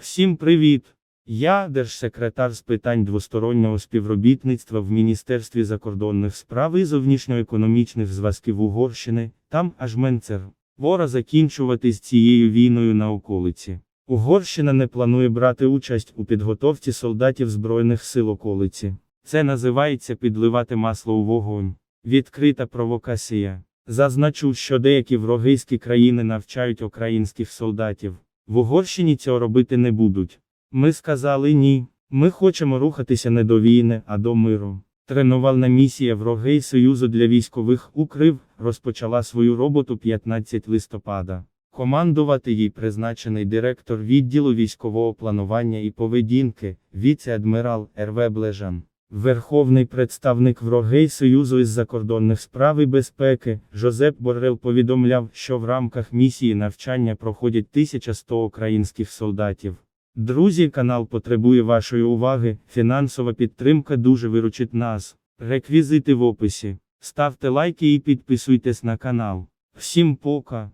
Всім привіт! Я держсекретар з питань двостороннього співробітництва в Міністерстві закордонних справ і зовнішньоекономічних зв'язків Угорщини, там аж Менцер. Пора закінчувати з цією війною на околиці. Угорщина не планує брати участь у підготовці солдатів Збройних сил околиці. Це називається підливати масло у вогонь. Відкрита провокація. Зазначу, що деякі врогийські країни навчають українських солдатів. В Угорщині цього робити не будуть. Ми сказали ні. Ми хочемо рухатися не до війни, а до миру. Тренувальна місія Врогей Союзу для військових Укрив розпочала свою роботу 15 листопада. Командувати їй призначений директор відділу військового планування і поведінки, віце-адмірал РВ Блежан. Верховний представник Врогей Союзу із закордонних справ і безпеки Жозеп Боррел повідомляв, що в рамках місії навчання проходять 1100 українських солдатів. Друзі, канал потребує вашої уваги, фінансова підтримка дуже виручить нас. Реквізити в описі. Ставте лайки і підписуйтесь на канал. Всім пока!